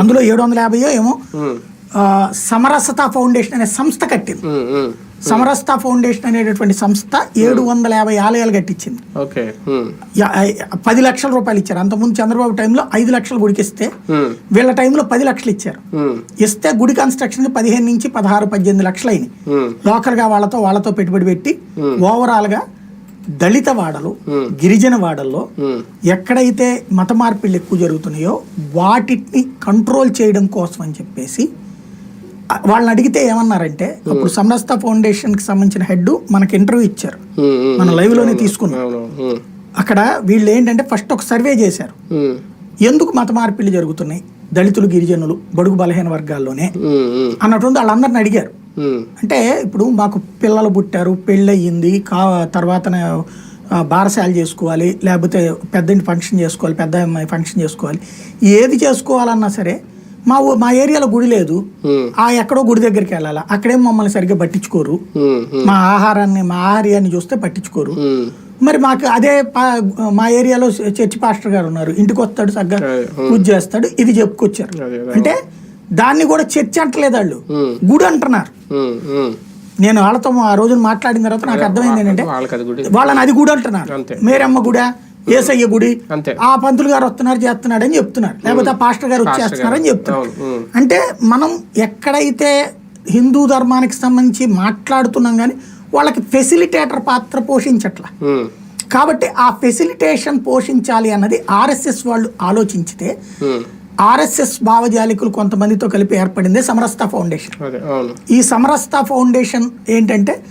అందులో ఏడు వందల యాభై ఏమో సమరసత ఫౌండేషన్ అనే సంస్థ కట్టింది. సమరసత ఫౌండేషన్ అనేటటువంటి సంస్థ ఏడు వందల యాభై ఆలయాలు కట్టించింది. పది లక్షల రూపాయలు ఇచ్చారు. అంతకుముందు చంద్రబాబు టైంలో ఐదు లక్షలు గుడికి ఇస్తే ఉమ్, వీళ్ళ టైంలో పది లక్షలు ఇచ్చారు. ఇస్తే గుడి కన్స్ట్రక్షన్ పదిహేను నుంచి పదహారు పద్దెనిమిది లక్షలు అయినాయి. లోకల్గా వాళ్ళతో వాళ్ళతో పెట్టుబడి పెట్టి ఓవరాల్గా దళిత వాడలు. గిరిజన వాడల్లో ఎక్కడైతే మత మార్పిళ్ళు ఎక్కువ జరుగుతున్నాయో వాటిని కంట్రోల్ చేయడం కోసం అని చెప్పేసి వాళ్ళని అడిగితే ఏమన్నారంటే అప్పుడు సమరస్త ఫౌండేషన్కి సంబంధించిన హెడ్ మనకి ఇంటర్వ్యూ ఇచ్చారు. మన లైవ్లోనే తీసుకున్నాం అక్కడ వీళ్ళు ఏంటంటే ఫస్ట్ ఒక సర్వే చేశారు. ఎందుకు మత మార్పిళ్ళు జరుగుతున్నాయి? దళితులు గిరిజనులు బడుగు బలహీన వర్గాల్లోనే అన్నటువంటి వాళ్ళందరిని అడిగారు. అంటే ఇప్పుడు మాకు పిల్లలు పుట్టారు పెళ్ళయింది కా తర్వాత బారసాలు చేసుకోవాలి లేకపోతే పెద్దంటి ఫంక్షన్ చేసుకోవాలి పెద్ద అమ్మాయి ఫంక్షన్ చేసుకోవాలి. ఏది చేసుకోవాలన్నా సరే మా మా ఏరియాలో గుడి లేదు. ఆ ఎక్కడో గుడి దగ్గరికి వెళ్ళాలి. అక్కడేం మమ్మల్ని సరిగ్గా పట్టించుకోరు. మా ఆహారాన్ని మా ఆహార్యాన్ని చూస్తే పట్టించుకోరు. మరి మాకు అదే మా ఏరియాలో చర్చి పాస్టర్ గారు ఉన్నారు. ఇంటికి వస్తాడు అదే, పూజ చేస్తాడు ఇది చెప్పుకొచ్చారు. అంటే దాన్ని కూడా చర్చి అంటలేదు వాళ్ళు గుడి అంటున్నారు. నేను వాళ్ళతో ఆ రోజు మాట్లాడిన తర్వాత నాకు అర్థమైంది ఏంటంటే వాళ్ళని అది గుడి అంటున్నారు. మేరమ్మ గుడా ఏసయ్య గుడి ఆ పంతులు గారు వస్తున్నారు చేస్తున్నాడు అని చెప్తున్నారు. లేకపోతే ఆ పాస్టర్ గారు వచ్చేస్తున్నారు అని చెప్తున్నారు. అంటే మనం ఎక్కడైతే హిందూ ధర్మానికి సంబంధించి మాట్లాడుతున్నాం కానీ వాళ్ళకి ఫెసిలిటేటర్ పాత్ర పోషించట్ల. కాబట్టి ఆ ఫెసిలిటేషన్ పోషించాలి అన్నది ఆర్ఎస్ఎస్ వాళ్ళు ఆలోచించితే. ఆర్ఎస్ఎస్ భావజాలికులు కొంతమందితో కలిపి ఏర్పడిందే సమరస్త ఫౌండేషన్. ఈ సమరస్త ఫౌండేషన్ ఏంటంటే